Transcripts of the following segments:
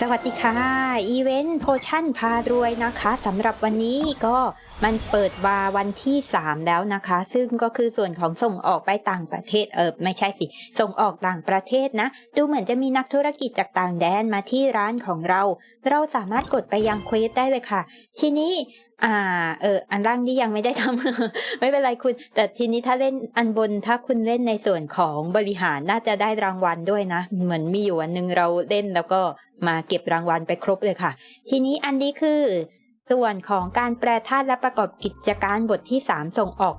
สวัสดีค่ะ อีเวนต์โพชั่นพารวยนะคะสำหรับวันนี้ก็ มันเปิดวาวันที่ 3 แล้วนะคะ ซึ่งก็คือส่วนของส่งออกไปต่างประเทศเออไม่ใช่สิ ส่งออกต่างประเทศนะ ดูเหมือนจะมีนักธุรกิจจากต่างแดนมาที่ร้านของเรา เราสามารถกดไปยังเควสได้เลยค่ะ ทีนี้อ่าเอออันล่างนี่ยังไม่ได้ทำ ไม่เป็นไรคุณ แต่ทีนี้ถ้าเล่นอันบนถ้าคุณเล่นในส่วนของบริหารน่าจะได้รางวัลด้วยนะ เหมือนมีอยู่วันหนึ่งเราเล่นแล้วก็มาเก็บรางวัลไปครบเลยค่ะ ทีนี้อันนี้คือ ส่วนของการแปรธาตุและประกอบกิจการบทที่ 3 ส่งออก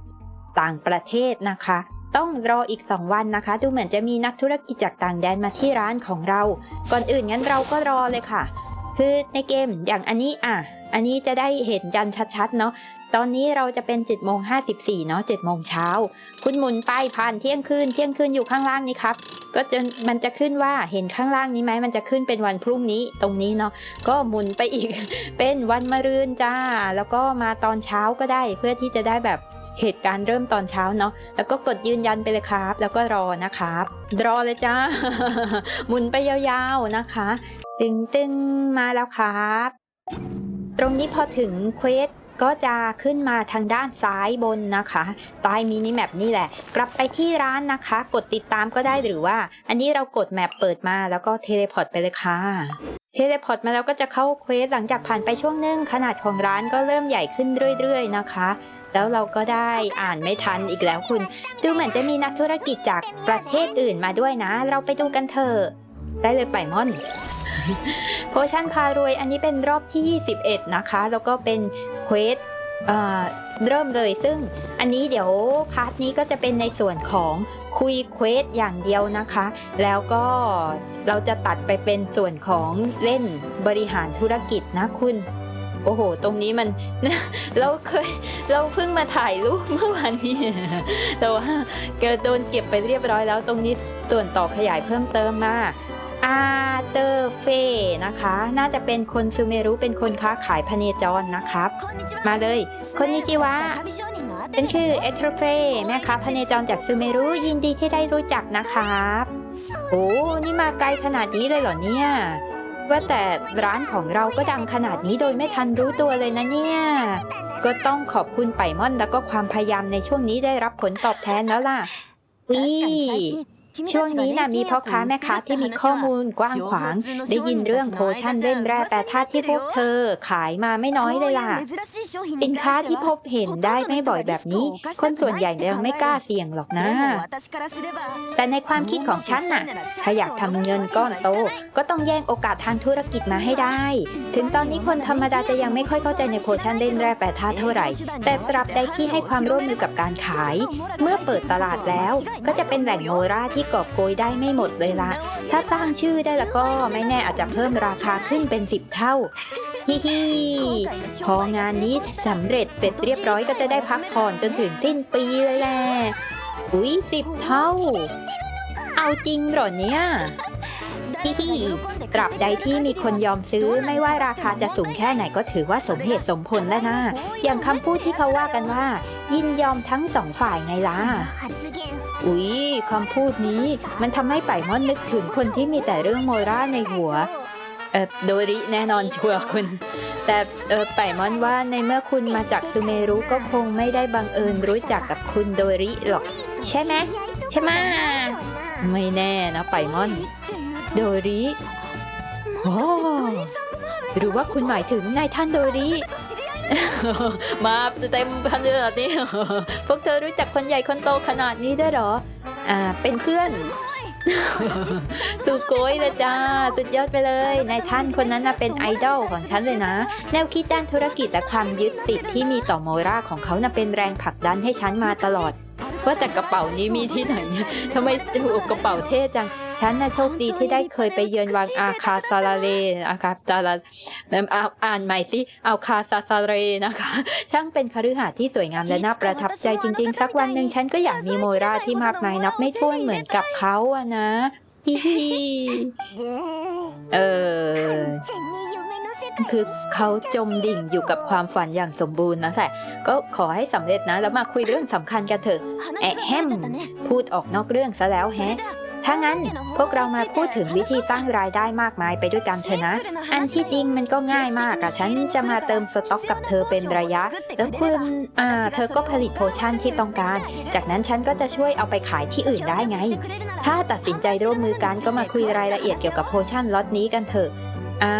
ต่างประเทศนะคะ ต้องรออีก 2 วันนะคะ ดูเหมือนจะมีนักธุรกิจจากต่างแดนมาที่ร้านของเรา ก่อนอื่นงั้นเราก็รอเลยค่ะ คือในเกมอย่างอันนี้อะ อันนี้จะได้เห็นยันชัดๆเนาะตอนนี้เราจะเป็น7จ็ดโมงห้เนาะ7จ็ดโมงเช้า คุณหมุนไปผ่านเที่ยงคืนเที่ยงคืนอยู่ข้างล่างนี้ครับ ก็จะมันจะขึ้นว่าเห็นข้างล่างนี้ไหมมันจะขึ้นเป็นวันพรุ่งนี้ตรงนี้เนาะก็หมุนไปอีกเป็นวันมะรืนจ้า แล้วก็มาตอนเช้าก็ได้ เพื่อที่จะได้แบบเหตุการณ์เริ่มตอนเช้าเนาะแล้วก็กดยืนยันไปเลยครับ แล้วก็รอนะครับรอเลยจ้า หมุนไปยาวๆนะคะ ตึงๆมาแล้วครับ ตรงนี้พอถึงเควส ก็จะขึ้นมาทางด้านซ้ายบนนะคะใต้มินิแมปนี่แหละ กลับไปที่ร้านนะคะ กดติดตามก็ได้หรือว่า อันนี้เรากดแมปเปิดมาแล้วก็เทเลพอร์ตไปเลยค่ะเทเลพอร์ตมาแล้วก็จะเข้าเควสหลังจากผ่านไปช่วงหนึง ขนาดของร้านก็เริ่มใหญ่ขึ้นเรื่อยๆนะคะแล้วเราก็ได้อ่านไม่ทันอีกแล้วคุณ ดูเหมือนจะมีนักธุรกิจจากประเทศอื่นมาด้วยนะ เราไปดูกันเถอะ ได้เลยไปม่อน โพชั่นพารวยอันนี้เป็นรอบที่ 21 นะคะ แล้วก็เป็นเควสเอ่อเริ่มเลยซึ่งอันนี้เดี๋ยวพาร์ทนี้ก็จะเป็นในส่วนของคุยเควสอย่างเดียวนะคะ แล้วก็เราจะตัดไปเป็นส่วนของเล่นบริหารธุรกิจนะคุณ โอ้โห ตรงนี้มัน เราเคยเราเพิ่งมาถ่ายรูปเมื่อวานนี้ แต่ว่าเกิดโดนเก็บไปเรียบร้อยแล้วตรงนี้ส่วนต่อขยายเพิ่มเติมมา อาเตอร์เฟนะคะ น่าจะเป็นคนซูเมรุเป็นคนค้าขายพเนจรนะครับ มาเลยคนนิจิวะเป็นชื่อเอทรเฟแม่ค้าพเนจรจากซูเมรุยินดีที่ได้รู้จักนะครับโอ้นี่มาไกลขนาดนี้เลยเหรอเนี่ยว่าแต่ร้านของเราก็ดังขนาดนี้โดยไม่ทันรู้ตัวเลยนะเนี่ย ก็ต้องขอบคุณไปม่อนแล้วก็ความพยายามในช่วงนี้ได้รับผลตอบแทนแล้วล่ะวิ ช่วงนี้นะมีพ่อค้าแม่ค้าที่มีข้อมูลกว้างขวาง ได้ยินเรื่องโพชั่นเล่นแร่แปรธาตุที่พวกเธอขายมาไม่น้อยเลยล่ะสินค้าที่พบเห็นได้ไม่บ่อยแบบนี้ คนส่วนใหญ่ยังไม่กล้าเสี่ยงหรอกนะ แต่ในความคิดของฉันน่ะ ถ้าอยากทำเงินก้อนโต ก็ต้องแย่งโอกาสทางธุรกิจมาให้ได้ ถึงตอนนี้คนธรรมดาจะยังไม่ค่อยเข้าใจในโพชั่นเล่นแร่แปรธาตุเท่าไหร่ แต่ตราบใดที่ให้ความร่วมมือกับการขาย เมื่อเปิดตลาดแล้ว ก็จะเป็นแหล่งโมราที่กอบโกยได้ไม่หมดเลยละถ้าสร้างชื่อได้แล้วก็ไม่แน่อาจจะเพิ่มราคาขึ้นเป็น 10 เท่าฮิฮิพองานนี้สำเร็จเสร็จเรียบร้อยก็จะได้พักผ่อนจนถึงสิ้นปีเลยแหละอุ้ยสิบเท่า เอาจริงเหรอเนี่ย ฮิฮิตราบใดที่มีคนยอมซื้อไม่ว่าราคาจะสูงแค่ไหนก็ถือว่าสมเหตุสมผลแล้วนะ อย่างคำพูดที่เขาว่ากันว่า ยินยอมทั้งสองฝ่ายไงล่ะ อุ๊ยคำพูดนี้มันทำให้ไป่ม่อนนึกถึงคนที่มีแต่เรื่องโมราในหัว เออโดริแน่นอนชัวร์คุณ แต่เออไป่ม่อนว่าในเมื่อคุณมาจากซูเมรุก็คงไม่ได้บังเอิญรู้จักกับคุณโดริหรอก ใช่ไหมใช่ไหมไม่แน่นะไป่ม่อน โดริโอ้หรือว่าคุณหมายถึงนายท่านโดริ มาเต็มพันขนาดนี้ พวกเธอรู้จักคนใหญ่คนโตขนาดนี้ได้วยเหรอ อ่า เป็นเพื่อนสุโกยเลยจ้าสุดยอดไปเลยนายท่านคนนั้นนะเป็นไอดอลของฉันเลยนะ แนวคิดด้านธุรกิจและความยึดติดที่มีต่อโมราของเขานะ่ะเป็นแรงผลักดันให้ฉันมาตลอด ว่าแต่กระเป๋านี้มีที่ไหนเนี่ยทำไมถูกกระเป๋าเท่จัง ฉันน่ะโชคดีที่ได้เคยไปเยือนวังอาคาซาลาเลอาคาซาลาเอ่าอ่านใหม่สิอาคาซาซาเรนะคะ ช่างเป็นคฤหาสน์ที่สวยงามและน่าประทับใจจริง ๆ สักวันหนึ่งฉันก็อยากมีโมราที่มากมายนับไม่ถ้วนเหมือนกับเขาอะนะฮิฮิเออ คือเขาจมดิ่งอยู่กับความฝันอย่างสมบูรณ์นะแต่ก็ขอให้สำเร็จนะ แล้วมาคุยเรื่องสำคัญกันเถอะแอะแฮมพูดออกนอกเรื่องซะแล้วแฮะถ้างั้นพวกเรามาพูดถึงวิธีสร้างรายได้มากมายไปด้วยกันเถอะนะ อันที่จริงมันก็ง่ายมากอะฉันจะมาเติมสต็อกกับเธอเป็นระยะ แล้วคุณอ่าเธอก็ผลิตโพชั่นที่ต้องการ จากนั้นฉันก็จะช่วยเอาไปขายที่อื่นได้ไง ถ้าตัดสินใจร่วมมือกันก็มาคุยรายละเอียดเกี่ยวกับโพชั่นล็อตนี้กันเถอะ อ่า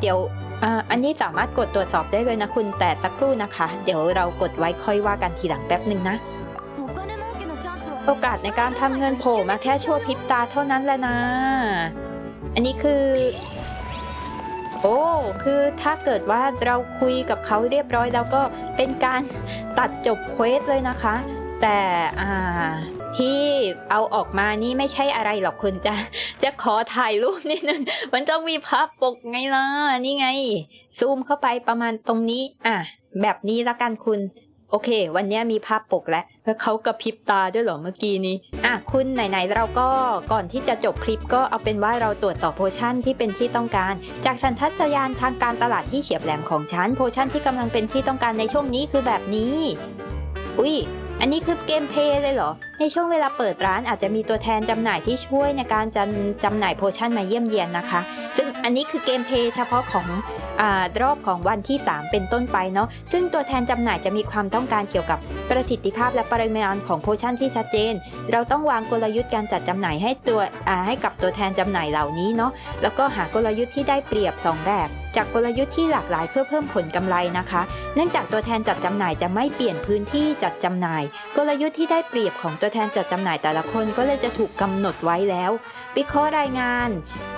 เดี๋ยวอ่าอันนี้สามารถกดตรวจสอบได้เลยนะคุณแต่สักครู่นะคะ เดี๋ยวเรากดไว้ค่อยว่ากันทีหลังแป๊บหนึ่งนะ โอกาสในการทำเงินโผล่มาแค่ชั่วพริบตาเท่านั้นแหละนะ อันนี้คือ โอ้คือถ้าเกิดว่าเราคุยกับเขาเรียบร้อยแล้วก็เป็นการตัดจบเควสเลยนะคะ แต่อ่า ที่เอาออกมานี่ไม่ใช่อะไรหรอกคุณจะจะขอถ่ายรูปนิดนึง มันต้องมีภาพปกไงล่ะ นี่ไง ซูมเข้าไปประมาณตรงนี้ อะ แบบนี้ละกันคุณ โอเค วันนี้มีภาพปกแล้วแล้วเขากระพริบตาด้วยเหรอเมื่อกี้นี้ อะ คุณไหนๆเราก็ก่อนที่จะจบคลิปก็เอาเป็นว่าเราตรวจสอบโพชั่นที่เป็นที่ต้องการ จากสันทัดญาณทางการตลาดที่เฉียบแหลมของฉันโพชั่นที่กำลังเป็นที่ต้องการในช่วงนี้คือแบบนี้ อุ้ยอันนี้คือเกมเพย์เลยเหรอ ในช่วงเวลาเปิดร้านอาจจะมีตัวแทนจำหน่ายที่ช่วยในการจำจำหน่ายโพชั่นมาเยี่ยมเยียนนะคะ ซึ่งอันนี้คือเกมเพย์เฉพาะของอรอบของวันที่ 3 เป็นต้นไปเนาะซึ่งตัวแทนจำหน่ายจะมีความต้องการเกี่ยวกับประสิทธิภาพและปริมาณของโพชั่นที่ชัดเจน เราต้องวางกลยุทธ์การจัดจำหน่ายให้ตัวให้กับตัวแทนจำหน่ายเหล่านี้เนาะแล้วก็หากลยุทธ์ที่ได้เปรียบ 2 แบบ จากกลยุทธ์ที่หลากหลายเพื่อเพิ่มผลกำไรนะคะ เนื่องจากตัวแทนจัดจำหน่ายจะไม่เปลี่ยนพื้นที่จัดจำหน่าย กลยุทธ์ที่ได้เปรียบของตัวแทนจัดจำหน่ายแต่ละคนก็เลยจะถูกกำหนดไว้แล้ววิเคราะห์รายงาน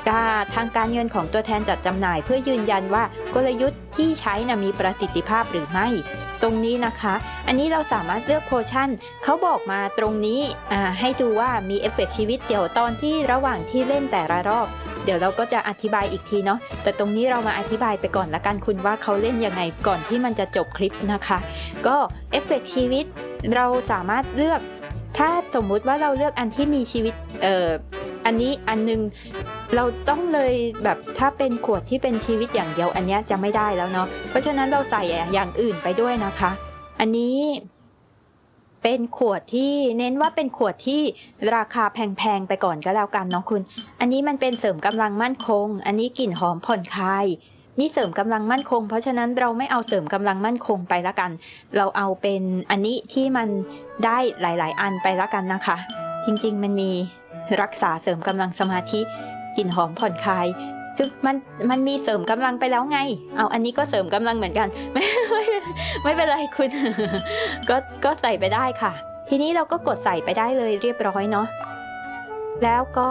การทางการเงินของตัวแทนจัดจำหน่ายเพื่อยืนยันว่ากลยุทธ์ที่ใช้นะมีประสิทธิภาพหรือไม่ ตรงนี้นะคะ อันนี้เราสามารถเลือกโพชั่นเขาบอกมาตรงนี้อ่าให้ดูว่ามีเอฟเฟกต์ชีวิตเดี๋ยวตอนที่ระหว่างที่เล่นแต่ละรอบ เดี๋ยวเราก็จะอธิบายอีกทีเนาะแต่ตรงนี้เรามาอธิบายไปก่อนละกันคุณว่าเขาเล่นยังไงก่อนที่มันจะจบคลิปนะคะ ก็เอฟเฟกต์ชีวิตเราสามารถเลือก ถ้าสมมุติว่าเราเลือกอันที่มีชีวิตเอ่ออันนี้อันนึงเราต้องเลยแบบถ้าเป็นขวดที่เป็นชีวิตอย่างเดียวอันนี้จะไม่ได้แล้วเนาะเพราะฉะนั้นเราใส่อย่างอื่นไปด้วยนะคะ อันนี้เป็นขวดที่เน้นว่าเป็นขวดที่ราคาแพงๆไปก่อนก็แล้วกันเนาะคุณ อันนี้มันเป็นเสริมกำลังมั่นคง อันนี้กลิ่นหอมผ่อนคลาย นี่เสริมกำลังมั่นคง เพราะฉะนั้นเราไม่เอาเสริมกำลังมั่นคงไปละกัน เราเอาเป็นอันนี้ที่มันได้หลาย ๆ อันไปละกันนะคะ จริง ๆ มันมีรักษาเสริมกำลังสมาธิกลิ่นหอมผ่อนคลายคือมันมันมีเสริมกำลังไปแล้วไง เอาอันนี้ก็เสริมกำลังเหมือนกันไม่ไม่ไม่เป็นไรคุณ ก็ก็ใส่ไปได้ค่ะ ทีนี้เราก็กดใส่ไปได้เลยเรียบร้อยเนาะแล้วก็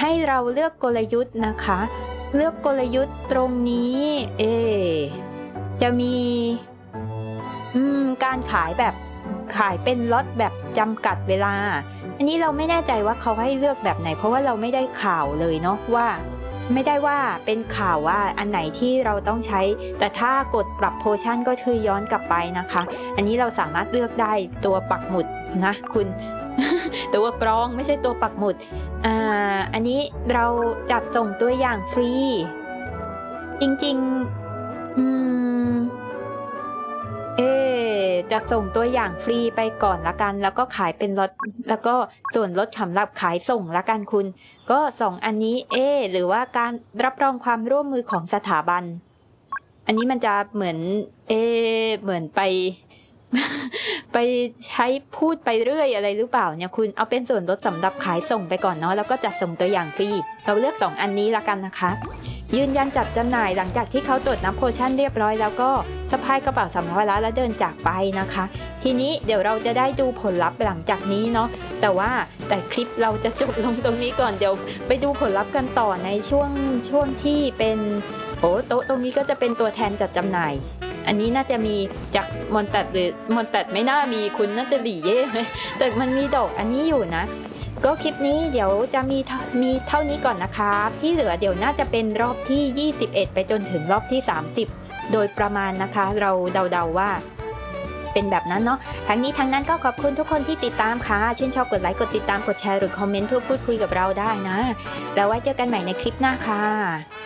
ให้เราเลือกกลยุทธ์นะคะ เลือกกลยุทธ์ตรงนี้ เอ จะมี อืม การขายแบบขายเป็นล็อตแบบจำกัดเวลา อันนี้เราไม่แน่ใจว่าเขาให้เลือกแบบไหน เพราะว่าเราไม่ได้ข่าวเลยเนาะว่า ไม่ได้ว่าเป็นข่าวว่าอันไหนที่เราต้องใช้ แต่ถ้ากดปรับโพชั่นก็คือย้อนกลับไปนะคะ อันนี้เราสามารถเลือกได้ตัวปักหมุดนะ คุณ ตัวกรองไม่ใช่ตัวปักหมุดอ่าอันนี้เราจัดส่งตัวอย่างฟรี จริงๆ อืม เอจะส่งตัวอย่างฟรีไปก่อนละกัน แล้วก็ขายเป็นลดแล้วก็ส่วนลดสำหรับขายส่งละกันคุณ ก็สองอันนี้ เอ หรือว่าการรับรองความร่วมมือของสถาบัน อันนี้มันจะเหมือน เอ เหมือนไป ไปใช้พูดไปเรื่อยอะไรหรือเปล่าเนี่ยคุณเอาเป็นส่วนลดสำหรับขายส่งไปก่อนเนาะแล้วก็จัดส่งตัวอย่างฟรีเราเลือก 2 อันนี้ละกันนะคะ ยืนยันจัดจำหน่ายหลังจากที่เขาตรวจนับโพชั่นเรียบร้อยแล้วก็สะพายกระเป๋าสำรับแล้วแล้วเดินจากไปนะคะ ทีนี้เดี๋ยวเราจะได้ดูผลลัพธ์หลังจากนี้เนาะแต่ว่าแต่คลิปเราจะจบลงตรงนี้ก่อนเดี๋ยวไปดูผลลัพธ์กันต่อในช่วงช่วงที่เป็นโอ้โต๊ะตรงนี้ก็จะเป็นตัวแทนจัดจำหน่าย อันนี้น่าจะมีจากมอนตัดหรือมอนตัดไม่น่ามีคุณน่าจะหลีเย่ไหมแต่มันมีดอกอันนี้อยู่นะ ก็คลิปนี้เดี๋ยวจะมีมีเท่านี้ก่อนนะครับที่เหลือเดี๋ยวน่าจะเป็นรอบที่ 21 ไปจนถึงรอบที่ 30 โดยประมาณนะคะ เราเดาๆว่า เป็นแบบนั้นเนาะทั้งนี้ทั้งนั้นก็ขอบคุณทุกคนที่ติดตามค่ะ ชื่นชอบกดไลค์กดติดตามกดแชร์หรือคอมเมนต์เพื่อพูดคุยกับเราได้นะแล้วไว้เจอกันใหม่ในคลิปหน้าค่ะ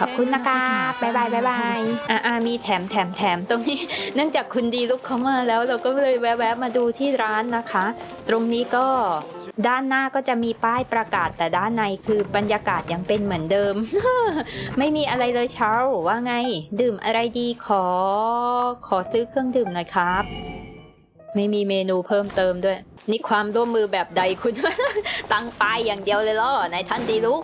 ขอบคุณนะคะบ๊ายบายบ๊ายบายอ่าอ่ามีแถมแถมแถมตรงนี้เนื่องจากคุณดีลุกเขามาแล้วเราก็เลยแวะๆมาดูที่ร้านนะคะ ตรงนี้ก็ด้านหน้าก็จะมีป้ายประกาศแต่ด้านในคือบรรยากาศยังเป็นเหมือนเดิม ไม่มีอะไรเลยเช้าว่าไง ดื่มอะไรดีขอ ขอซื้อเครื่องดื่มหน่อยครับ ไม่มีเมนูเพิ่มเติมด้วย นี่ความร่วมมือแบบใดคุณ ตั้งปายอย่างเดียวเลยเหรอในายท่านดีลุก